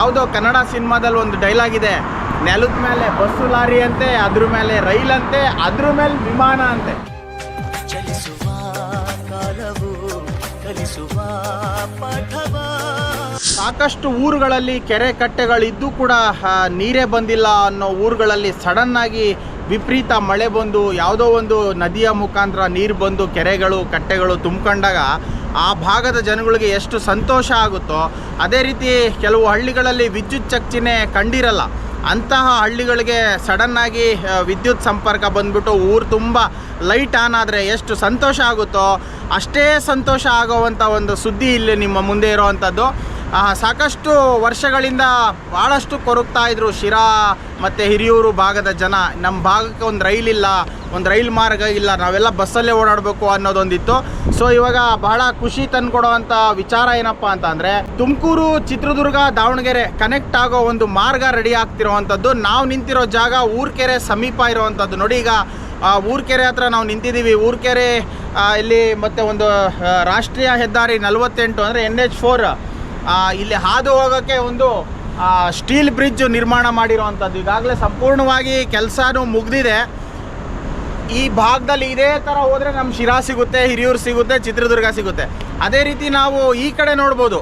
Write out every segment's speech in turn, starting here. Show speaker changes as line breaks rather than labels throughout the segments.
ಯಾವುದೋ ಕನ್ನಡ ಸಿನಿಮಾದಲ್ಲಿ ಒಂದು ಡೈಲಾಗ್ ಇದೆ. ನೆಲದ ಮೇಲೆ ಬಸ್ಸು ಲಾರಿ ಅಂತೆ ಅದ್ರ ಮೇಲೆ ರೈಲ್ ಅಂತೆ ಅದ್ರ ಮೇಲೆ ವಿಮಾನ ಅಂತೆ.
ಚಲಿಸುವ ಕಾಲವು ಕಲಿಸುವ ಪಾಠವ.
ಸಾಕಷ್ಟು ಊರುಗಳಲ್ಲಿ ಕೆರೆ ಕಟ್ಟೆಗಳಿದ್ದು ಕೂಡ ನೀರೇ ಬಂದಿಲ್ಲ ಅನ್ನೋ ಊರುಗಳಲ್ಲಿ ಸಡನ್ ಆಗಿ ವಿಪರೀತ ಮಳೆ ಬಂದು ಯಾವುದೋ ಒಂದು ನದಿಯ ಮುಖಾಂತರ ನೀರು ಬಂದು ಕೆರೆಗಳು ಕಟ್ಟೆಗಳು ತುಂಬಿಕೊಂಡಾಗ ಆ ಭಾಗದ ಜನಗಳಿಗೆ ಎಷ್ಟು ಸಂತೋಷ ಆಗುತ್ತೋ, ಅದೇ ರೀತಿ ಕೆಲವು ಹಳ್ಳಿಗಳಲ್ಲಿ ವಿದ್ಯುತ್ ಚಕ್ಚಿನೇ ಕಂಡಿರಲ್ಲ. ಅಂತಹ ಹಳ್ಳಿಗಳಿಗೆ ಸಡನ್ನಾಗಿ ವಿದ್ಯುತ್ ಸಂಪರ್ಕ ಬಂದ್ಬಿಟ್ಟು ಊರು ತುಂಬ ಲೈಟ್ ಆನ್ ಆದರೆ ಎಷ್ಟು ಸಂತೋಷ ಆಗುತ್ತೋ, ಅಷ್ಟೇ ಸಂತೋಷ ಆಗೋವಂಥ ಒಂದು ಸುದ್ದಿ ಇಲ್ಲಿ ನಿಮ್ಮ ಮುಂದೆ ಇರುವಂಥದ್ದು ಸಾಕಷ್ಟು ವರ್ಷಗಳಿಂದ ಭಾಳಷ್ಟು ಕೊರಗ್ತಾ ಇದ್ರು ಶಿರಾ ಮತ್ತು ಹಿರಿಯೂರು ಭಾಗದ ಜನ. ನಮ್ಮ ಭಾಗಕ್ಕೆ ಒಂದು ರೈಲ್ ಇಲ್ಲ, ಒಂದು ರೈಲ್ ಮಾರ್ಗ ಇಲ್ಲ, ನಾವೆಲ್ಲ ಬಸ್ಸಲ್ಲೇ ಓಡಾಡಬೇಕು ಅನ್ನೋದೊಂದಿತ್ತು. ಸೊ ಇವಾಗ ಬಹಳ ಖುಷಿ ತಂದುಕೊಡುವಂಥ ವಿಚಾರ ಏನಪ್ಪ ಅಂತಂದರೆ, ತುಮಕೂರು, ಚಿತ್ರದುರ್ಗ, ದಾವಣಗೆರೆ ಕನೆಕ್ಟ್ ಆಗೋ ಒಂದು ಮಾರ್ಗ ರೆಡಿ ಆಗ್ತಿರೋವಂಥದ್ದು. ನಾವು ನಿಂತಿರೋ ಜಾಗ ಊರ್ಕೆರೆ ಸಮೀಪ ಇರೋವಂಥದ್ದು. ನೋಡಿ ಈಗ ಊರ್ಕೆರೆ ಹತ್ರ ನಾವು ನಿಂತಿದ್ದೀವಿ. ಊರ್ಕೆರೆ ಇಲ್ಲಿ ಮತ್ತೆ ಒಂದು ರಾಷ್ಟ್ರೀಯ ಹೆದ್ದಾರಿ ನಲವತ್ತೆಂಟು ಅಂದರೆ ಎನ್ ಎಚ್ ಫೋರ್ ಇಲ್ಲಿ ಹಾದು ಹೋಗೋಕ್ಕೆ ಒಂದು ಸ್ಟೀಲ್ ಬ್ರಿಡ್ಜ್ ನಿರ್ಮಾಣ ಮಾಡಿರುವಂಥದ್ದು. ಈಗಾಗಲೇ ಸಂಪೂರ್ಣವಾಗಿ ಕೆಲಸನೂ ಮುಗ್ದಿದೆ. ಈ ಭಾಗದಲ್ಲಿ ಇದೇ ಥರ ಹೋದರೆ ನಮ್ಮ ಶಿರಾ ಸಿಗುತ್ತೆ, ಹಿರಿಯೂರು ಸಿಗುತ್ತೆ, ಚಿತ್ರದುರ್ಗ ಸಿಗುತ್ತೆ. ಅದೇ ರೀತಿ ನಾವು ಈ ಕಡೆ ನೋಡ್ಬೋದು.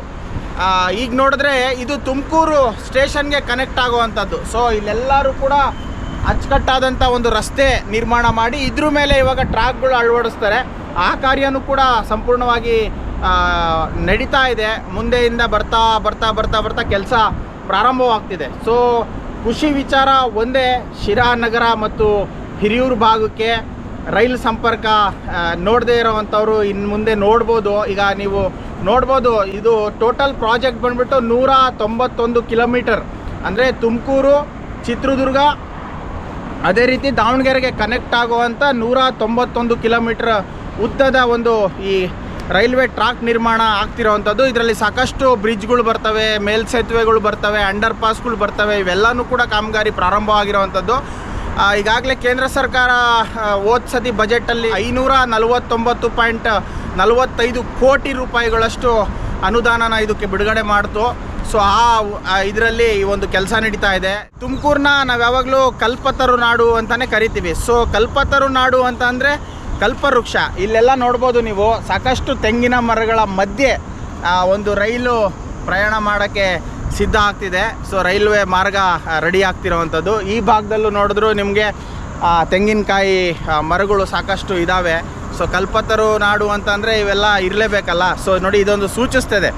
ಈಗ ನೋಡಿದ್ರೆ ಇದು ತುಮಕೂರು ಸ್ಟೇಷನ್ಗೆ ಕನೆಕ್ಟ್ ಆಗುವಂಥದ್ದು. ಸೊ ಇಲ್ಲೆಲ್ಲರೂ ಕೂಡ ಅಚ್ಚುಕಟ್ಟಾದಂಥ ಒಂದು ರಸ್ತೆ ನಿರ್ಮಾಣ ಮಾಡಿ ಇದ್ರ ಮೇಲೆ ಇವಾಗ ಟ್ರ್ಯಾಕ್ಗಳು ಅಳವಡಿಸ್ತಾರೆ. ಆ ಕಾರ್ಯನೂ ಕೂಡ ಸಂಪೂರ್ಣವಾಗಿ ನಡೀತಾ ಇದೆ. ಮುಂದೆಯಿಂದ ಬರ್ತಾ ಬರ್ತಾ ಬರ್ತಾ ಬರ್ತಾ ಕೆಲಸ ಪ್ರಾರಂಭವಾಗ್ತಿದೆ. ಸೊ ಖುಷಿ ವಿಚಾರ ಒಂದೇ ಶಿರಾ ನಗರ ಮತ್ತು ಹಿರಿಯೂರು ಭಾಗಕ್ಕೆ ರೈಲ್ ಸಂಪರ್ಕ ನೋಡದೇ ಇರೋವಂಥವ್ರು ಇನ್ನು ಮುಂದೆ ನೋಡ್ಬೋದು. ಈಗ ನೀವು ನೋಡ್ಬೋದು, ಇದು ಟೋಟಲ್ ಪ್ರಾಜೆಕ್ಟ್ ಬಂದ್ಬಿಟ್ಟು ನೂರ ತೊಂಬತ್ತೊಂದು ಕಿಲೋಮೀಟರ್ ಅಂದರೆ ತುಮಕೂರು, ಚಿತ್ರದುರ್ಗ, ಅದೇ ರೀತಿ ದಾವಣಗೆರೆಗೆ ಕನೆಕ್ಟ್ ಆಗುವಂಥ ನೂರ ತೊಂಬತ್ತೊಂದು ಕಿಲೋಮೀಟ್ರ್ ಉದ್ದದ ಒಂದು ಈ ರೈಲ್ವೆ ಟ್ರ್ಯಾಕ್ ನಿರ್ಮಾಣ ಆಗ್ತಿರೋವಂಥದ್ದು. ಇದರಲ್ಲಿ ಸಾಕಷ್ಟು ಬ್ರಿಡ್ಜ್ಗಳು ಬರ್ತವೆ, ಮೇಲ್ಸೇತುವೆಗಳು ಬರ್ತವೆ ಅಂಡರ್ ಪಾಸ್ಗಳು ಬರ್ತವೆ. ಇವೆಲ್ಲನೂ ಕೂಡ ಕಾಮಗಾರಿ ಪ್ರಾರಂಭವಾಗಿರುವಂಥದ್ದು. ಈಗಾಗಲೇ ಕೇಂದ್ರ ಸರ್ಕಾರ ಹೋದ ಸತಿ ಬಜೆಟಲ್ಲಿ ಐನೂರ ನಲವತ್ತೊಂಬತ್ತು ಪಾಯಿಂಟ್ ನಲವತ್ತೈದು ಕೋಟಿ ರೂಪಾಯಿಗಳಷ್ಟು ಅನುದಾನನ ಇದಕ್ಕೆ ಬಿಡುಗಡೆ ಮಾಡ್ತು. ಸೊ, ಆ ಇದರಲ್ಲಿ ಈ ಒಂದು ಕೆಲಸ ನಡೀತಾ ಇದೆ. ತುಮಕೂರನ್ನ ನಾವು ಯಾವಾಗಲೂ ಕಲ್ಪತರು ನಾಡು ಅಂತಲೇ ಕರಿತೀವಿ. ಸೊ ಕಲ್ಪತರು ನಾಡು ಅಂತ ಅಂದರೆ ಕಲ್ಪವೃಕ್ಷ. ಇಲ್ಲೆಲ್ಲ ನೋಡ್ಬೋದು ನೀವು. ಸಾಕಷ್ಟು ತೆಂಗಿನ ಮರಗಳ ಮಧ್ಯೆ ಒಂದು ರೈಲು ಪ್ರಯಾಣ ಮಾಡೋಕ್ಕೆ ಸಿದ್ಧ ಆಗ್ತಿದೆ. ಸೊ, ರೈಲ್ವೆ ಮಾರ್ಗ ರೆಡಿ ಆಗ್ತಿರೋವಂಥದ್ದು. ಈ ಭಾಗದಲ್ಲೂ ನೋಡಿದ್ರು ನಿಮಗೆ ತೆಂಗಿನಕಾಯಿ ಮರಗಳು ಸಾಕಷ್ಟು ಇದ್ದಾವೆ ಸೊ, ಕಲ್ಪತರು ನಾಡು ಅಂತಂದರೆ ಇವೆಲ್ಲ ಇರಲೇಬೇಕಲ್ಲ? ಸೊ, ನೋಡಿ, ಇದೊಂದು ಸೂಚಿಸ್ತದೆ.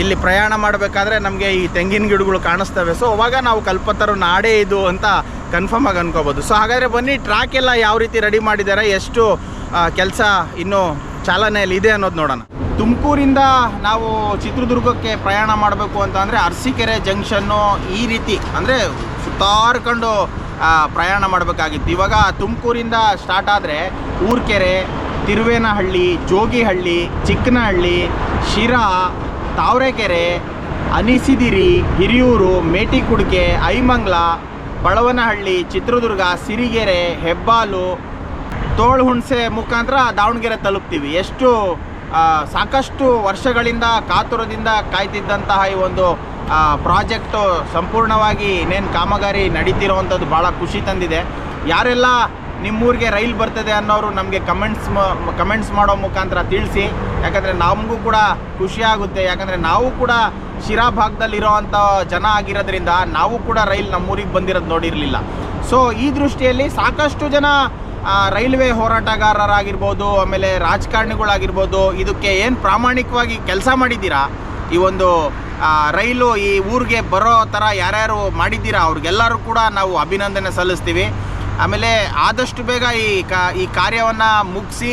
ಇಲ್ಲಿ ಪ್ರಯಾಣ ಮಾಡಬೇಕಾದ್ರೆ ನಮಗೆ ಈ ತೆಂಗಿನ ಗಿಡಗಳು ಕಾಣಿಸ್ತವೆ. ಸೊ, ಅವಾಗ ನಾವು ಕಲ್ಪತರು ನಾಡೇ ಇದು ಅಂತ ಕನ್ಫರ್ಮ್ ಆಗಿ ಅನ್ಕೋಬೋದು. ಸೊ, ಹಾಗಾದರೆ ಬನ್ನಿ ಟ್ರ್ಯಾಕ್ ಎಲ್ಲ ಯಾವ ರೀತಿ ರೆಡಿ ಮಾಡಿದ್ದಾರೆ, ಎಷ್ಟು ಕೆಲಸ ಇನ್ನೂ ಚಾಲನೆಯಲ್ಲಿ ಇದೆ ಅನ್ನೋದು ನೋಡೋಣ. ತುಮಕೂರಿಂದ ನಾವು ಚಿತ್ರದುರ್ಗಕ್ಕೆ ಪ್ರಯಾಣ ಮಾಡಬೇಕು ಅಂತ ಅಂದರೆ ಅರಸೀಕೆರೆ ಜಂಕ್ಷನ್ನು ಈ ರೀತಿ ಅಂದರೆ ಸುತ್ತಾರ್ಕೊಂಡು ಪ್ರಯಾಣ ಮಾಡಬೇಕಾಗಿತ್ತು. ಇವಾಗ ತುಮಕೂರಿಂದ ಸ್ಟಾರ್ಟ್ ಆದರೆ ಊರ್ಕೆರೆ, ತಿರುವೇನಹಳ್ಳಿ, ಜೋಗಿಹಳ್ಳಿ, ಚಿಕ್ಕನಹಳ್ಳಿ, ಶಿರಾ, ತಾವರೆಕೆರೆ, ಅನಿಸಿದಿರಿ, ಹಿರಿಯೂರು, ಮೇಟಿಕುಡ್ಕೆ, ಐಮಂಗ್ಲ, ಬಳವನಹಳ್ಳಿ, ಚಿತ್ರದುರ್ಗ, ಸಿರಿಗೆರೆ, ಹೆಬ್ಬಾಲು ತೋಳು ಹುಣಸೆ ಮುಖಾಂತರ ದಾವಣಗೆರೆ ತಲುಪ್ತೀವಿ. ಎಷ್ಟು ಸಾಕಷ್ಟು ವರ್ಷಗಳಿಂದ ಕಾತುರದಿಂದ ಕಾಯ್ತಿದ್ದಂತಹ ಈ ಒಂದು ಪ್ರಾಜೆಕ್ಟು ಸಂಪೂರ್ಣವಾಗಿ ಇನ್ನೇನು ಕಾಮಗಾರಿ ನಡೀತಿರೋವಂಥದ್ದು ಭಾಳ ಖುಷಿ ತಂದಿದೆ. ಯಾರೆಲ್ಲ ನಿಮ್ಮೂರಿಗೆ ರೈಲ್ ಬರ್ತದೆ ಅನ್ನೋರು ನಮಗೆ ಕಮೆಂಟ್ಸ್ ಕಮೆಂಟ್ಸ್ ಮಾಡೋ ಮುಖಾಂತರ ತಿಳಿಸಿ. ಯಾಕಂದರೆ ನಮಗೂ ಕೂಡ ಖುಷಿ ಆಗುತ್ತೆ. ಯಾಕಂದರೆ ನಾವು ಕೂಡ ಶಿರಾ ಭಾಗದಲ್ಲಿರೋವಂಥ ಜನ ಆಗಿರೋದ್ರಿಂದ ನಾವು ಕೂಡ ರೈಲ್ ನಮ್ಮೂರಿಗೆ ಬಂದಿರೋದು ನೋಡಿರಲಿಲ್ಲ. ಸೊ ಈ ದೃಷ್ಟಿಯಲ್ಲಿ ಸಾಕಷ್ಟು ಜನ ರೈಲ್ವೆ ಹೋರಾಟಗಾರರಾಗಿರ್ಬೋದು, ಆಮೇಲೆ ರಾಜಕಾರಣಿಗಳಾಗಿರ್ಬೋದು, ಇದಕ್ಕೆ ಏನು ಪ್ರಾಮಾಣಿಕವಾಗಿ ಕೆಲಸ ಮಾಡಿದ್ದೀರಾ? ಈ ಒಂದು ರೈಲು ಈ ಊರಿಗೆ ಬರೋ ಥರ ಯಾರ್ಯಾರು ಮಾಡಿದ್ದೀರಾ? ಅವ್ರಿಗೆಲ್ಲರೂ ಕೂಡ ನಾವು ಅಭಿನಂದನೆ ಸಲ್ಲಿಸ್ತೀವಿ. ಆಮೇಲೆ ಆದಷ್ಟು ಬೇಗ ಈ ಕಾ, ಈ ಕಾರ್ಯವನ್ನು ಮುಗಿಸಿ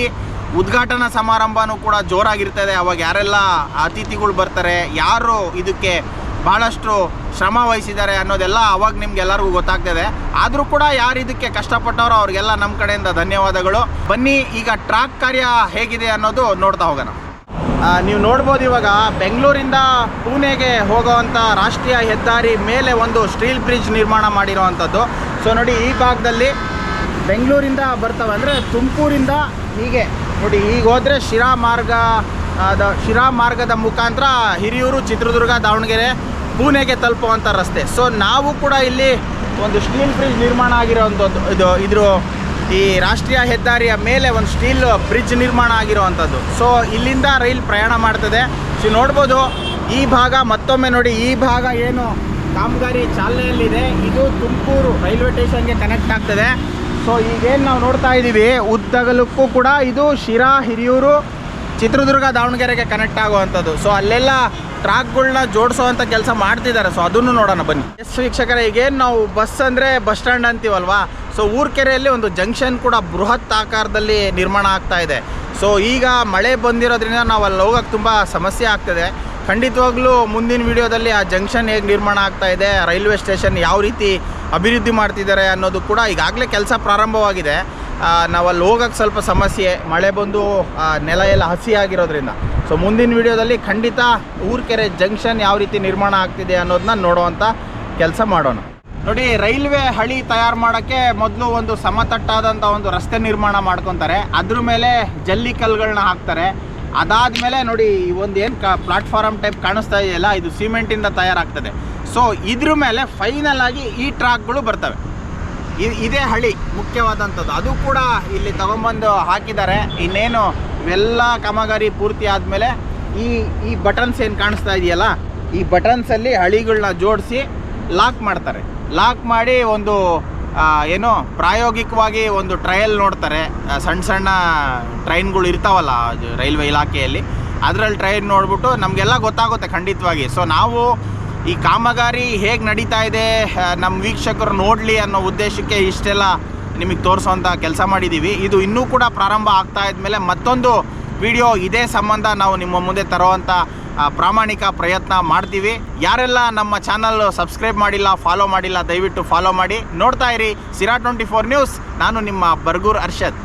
ಉದ್ಘಾಟನಾ ಸಮಾರಂಭನೂ ಕೂಡ ಜೋರಾಗಿರ್ತದೆ. ಅವಾಗ ಯಾರೆಲ್ಲ ಅತಿಥಿಗಳು ಬರ್ತಾರೆ, ಯಾರು ಇದಕ್ಕೆ ಭಾಳಷ್ಟು ಶ್ರಮ ವಹಿಸಿದ್ದಾರೆ ಅನ್ನೋದೆಲ್ಲ ಅವಾಗ ನಿಮ್ಗೆ ಎಲ್ಲರಿಗೂ ಗೊತ್ತಾಗ್ತದೆ. ಆದರೂ ಕೂಡ ಯಾರು ಇದಕ್ಕೆ ಕಷ್ಟಪಟ್ಟವರೋ ಅವ್ರಿಗೆಲ್ಲ ನಮ್ಮ ಕಡೆಯಿಂದ ಧನ್ಯವಾದಗಳು. ಬನ್ನಿ, ಈಗ ಟ್ರ್ಯಾಕ್ ಕಾರ್ಯ ಹೇಗಿದೆ ಅನ್ನೋದು ನೋಡ್ತಾ ಹೋಗೋಣ. ನೀವು ನೋಡ್ಬೋದು ಇವಾಗ ಬೆಂಗಳೂರಿಂದ ಪುಣೆಗೆ ಹೋಗೋವಂಥ ರಾಷ್ಟ್ರೀಯ ಹೆದ್ದಾರಿ ಮೇಲೆ ಒಂದು ಸ್ಟೀಲ್ ಬ್ರಿಡ್ಜ್ ನಿರ್ಮಾಣ ಮಾಡಿರೋವಂಥದ್ದು ಸೊ ನೋಡಿ, ಈ ಭಾಗದಲ್ಲಿ ಬೆಂಗಳೂರಿಂದ ಬರ್ತವೆ ಅಂದರೆ ತುಮಕೂರಿಂದ ಹೀಗೆ. ನೋಡಿ, ಈಗ ಹೋದರೆ ಶಿರಾ ಮಾರ್ಗ ಶಿರಾ ಮಾರ್ಗದ ಮುಖಾಂತರ ಹಿರಿಯೂರು ಚಿತ್ರದುರ್ಗ ದಾವಣಗೆರೆ ಪೂನೆಗೆ ತಲುಪುವಂಥ ರಸ್ತೆ. ಸೊ ನಾವು ಕೂಡ ಇಲ್ಲಿ ಒಂದು ಸ್ಟೀಲ್ ಬ್ರಿಡ್ಜ್ ನಿರ್ಮಾಣ ಆಗಿರೋವಂಥದ್ದು ಇದು, ಇದ್ರ ಈ ರಾಷ್ಟ್ರೀಯ ಹೆದ್ದಾರಿಯ ಮೇಲೆ ಒಂದು ಸ್ಟೀಲ್ ಬ್ರಿಡ್ಜ್ ನಿರ್ಮಾಣ ಆಗಿರುವಂಥದ್ದು ಸೊ ಇಲ್ಲಿಂದ ರೈಲ್ ಪ್ರಯಾಣ ಮಾಡ್ತದೆ. ಸೊ ನೋಡ್ಬೋದು, ಈ ಭಾಗ ಮತ್ತೊಮ್ಮೆ ನೋಡಿ, ಈ ಭಾಗ ಏನು ಕಾಮಗಾರಿ ಚಾಲನೆಯಲ್ಲಿದೆ. ಇದು ತುಮಕೂರು ರೈಲ್ವೆ ಸ್ಟೇಷನ್ಗೆ ಕನೆಕ್ಟ್ ಆಗ್ತದೆ. ಸೊ ಈಗೇನು ನಾವು ನೋಡ್ತಾ ಇದ್ದೀವಿ ಉದ್ದಗಲಕ್ಕೂ ಕೂಡ ಇದು ಶಿರಾ, ಹಿರಿಯೂರು ಚಿತ್ರದುರ್ಗ ದಾವಣಗೆರೆಗೆ ಕನೆಕ್ಟ್ ಆಗುವಂಥದ್ದು. ಸೊ ಅಲ್ಲೆಲ್ಲ ಟ್ರಾಕ್ಗಳನ್ನ ಜೋಡಿಸೋವಂಥ ಕೆಲಸ ಮಾಡ್ತಿದ್ದಾರೆ. ಸೊ ಅದನ್ನು ನೋಡೋಣ ಬನ್ನಿ. ಎಸ್ ವೀಕ್ಷಕರೇ, ಈಗೇನು ನಾವು ಬಸ್ ಅಂದರೆ ಬಸ್ ಸ್ಟ್ಯಾಂಡ್ ಅಂತೀವಲ್ವಾ? ಸೊ ಊರ್ಕೆರೆಯಲ್ಲಿ ಒಂದು ಜಂಕ್ಷನ್ ಕೂಡ ಬೃಹತ್ ಆಕಾರದಲ್ಲಿ ನಿರ್ಮಾಣ ಆಗ್ತಾ ಇದೆ. ಸೊ ಈಗ ಮಳೆ ಬಂದಿರೋದ್ರಿಂದ ನಾವು ಅಲ್ಲಿ ಹೋಗೋಕ್ಕೆ ತುಂಬ ಸಮಸ್ಯೆ ಆಗ್ತದೆ. ಖಂಡಿತವಾಗ್ಲೂ ಮುಂದಿನ ವಿಡಿಯೋದಲ್ಲಿ ಆ ಜಂಕ್ಷನ್ ಹೇಗೆ ನಿರ್ಮಾಣ ಆಗ್ತಾ ಇದೆ, ರೈಲ್ವೆ ಸ್ಟೇಷನ್ ಯಾವ ರೀತಿ ಅಭಿವೃದ್ಧಿ ಮಾಡ್ತಿದ್ದಾರೆ ಅನ್ನೋದು ಕೂಡ ಈಗಾಗಲೇ ಕೆಲಸ ಪ್ರಾರಂಭವಾಗಿದೆ. ನಾವು ಅಲ್ಲಿ ಹೋಗೋಕ್ಕೆ ಸ್ವಲ್ಪ ಸಮಸ್ಯೆ. ಮಳೆ ಬಂದು ನೆಲ ಎಲ್ಲ ಹಸಿ ಆಗಿರೋದ್ರಿಂದ ಸೊ ಮುಂದಿನ ವಿಡಿಯೋದಲ್ಲಿ ಖಂಡಿತ ಊರ್ಕೆರೆ ಜಂಕ್ಷನ್ ಯಾವ ರೀತಿ ನಿರ್ಮಾಣ ಆಗ್ತಿದೆ ಅನ್ನೋದನ್ನ ನೋಡುವಂಥ ಕೆಲಸ ಮಾಡೋಣ. ನೋಡಿ, ರೈಲ್ವೆ ಹಳಿ ತಯಾರು ಮಾಡೋಕ್ಕೆ ಮೊದಲು ಒಂದು ಸಮತಟ್ಟಾದಂಥ ಒಂದು ರಸ್ತೆ ನಿರ್ಮಾಣ ಮಾಡ್ಕೊತಾರೆ. ಅದ್ರ ಮೇಲೆ ಜಲ್ಲಿ ಕಲ್ಲುಗಳನ್ನ ಹಾಕ್ತಾರೆ. ಅದಾದ ಮೇಲೆ ನೋಡಿ ಒಂದು ಏನು ಕ ಪ್ಲಾಟ್ಫಾರಮ್ ಟೈಪ್ ಕಾಣಿಸ್ತಾ ಇದೆಯಲ್ಲ, ಇದು ಸಿಮೆಂಟಿಂದ ತಯಾರಾಗ್ತದೆ. ಸೊ ಇದ್ರ ಮೇಲೆ ಫೈನಲ್ ಆಗಿ ಈ ಟ್ರ್ಯಾಕ್ಗಳು ಬರ್ತವೆ. ಇದೇ ಹಳಿ ಮುಖ್ಯವಾದಂಥದ್ದು. ಅದು ಕೂಡ ಇಲ್ಲಿ ತಗೊಂಬಂದು ಹಾಕಿದ್ದಾರೆ. ಇನ್ನೇನು ಇವೆಲ್ಲ ಕಾಮಗಾರಿ ಪೂರ್ತಿ ಆದಮೇಲೆ ಈ ಈ ಬಟನ್ಸ್ ಏನು ಕಾಣಿಸ್ತಾ ಇದೆಯಲ್ಲ, ಈ ಬಟನ್ಸಲ್ಲಿ ಹಳಿಗಳನ್ನ ಜೋಡಿಸಿ ಲಾಕ್ ಮಾಡ್ತಾರೆ. ಲಾಕ್ ಮಾಡಿ ಒಂದು ಏನು ಪ್ರಾಯೋಗಿಕವಾಗಿ ಒಂದು ಟ್ರಯಲ್ ನೋಡ್ತಾರೆ. ಸಣ್ಣ ಸಣ್ಣ ಟ್ರೈನ್ಗಳು ಇರ್ತಾವಲ್ಲ ರೈಲ್ವೆ ಇಲಾಖೆಯಲ್ಲಿ. ಅದರಲ್ಲಿ ಟ್ರೈನ್ ನೋಡ್ಬಿಟ್ಟು ನಮಗೆಲ್ಲ ಗೊತ್ತಾಗುತ್ತೆ ಖಂಡಿತವಾಗಿ. ಸೊ ನಾವು ಈ ಕಾಮಗಾರಿ ಹೇಗೆ ನಡೀತಾ ಇದೆ ನಮ್ಮ ವೀಕ್ಷಕರು ನೋಡಲಿ ಅನ್ನೋ ಉದ್ದೇಶಕ್ಕೆ ಇಷ್ಟೆಲ್ಲ ನಿಮಗೆ ತೋರಿಸೋಂಥ ಕೆಲಸ ಮಾಡಿದ್ದೀವಿ ಇದು ಇನ್ನೂ ಕೂಡ ಪ್ರಾರಂಭ ಆಗ್ತಾ ಇದ್ಮೇಲೆ ಮತ್ತೊಂದು ವಿಡಿಯೋ ಇದೇ ಸಂಬಂಧ ನಾವು ನಿಮ್ಮ ಮುಂದೆ ತರುವಂಥ ಪ್ರಾಮಾಣಿಕ ಪ್ರಯತ್ನ ಮಾಡ್ತೀವಿ. ಯಾರೆಲ್ಲ ನಮ್ಮ ಚಾನಲ್ ಸಬ್ಸ್ಕ್ರೈಬ್ ಮಾಡಿಲ್ಲ, ಫಾಲೋ ಮಾಡಿಲ್ಲ, ದಯವಿಟ್ಟು ಫಾಲೋ ಮಾಡಿ. ನೋಡ್ತಾ ಇರಿ ಸಿರಾ ಟ್ವೆಂಟಿ ಫೋರ್ ನ್ಯೂಸ್. ನಾನು ನಿಮ್ಮ ಬರ್ಗೂರ್ ಅರ್ಷದ್.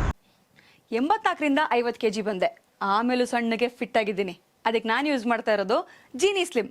ಎಂಬತ್ನಾಲ್ಕರಿಂದ ಐವತ್ತು ಕೆ ಜಿ ಬಂದೆ. ಆಮೇಲೂ ಸಣ್ಣಗೆ ಫಿಟ್ ಆಗಿದ್ದೀನಿ. ಅದಕ್ಕೆ ನಾನು ಯೂಸ್ ಮಾಡ್ತಾ ಇರೋದು ಜೀನಿ ಸ್ಲಿಮ್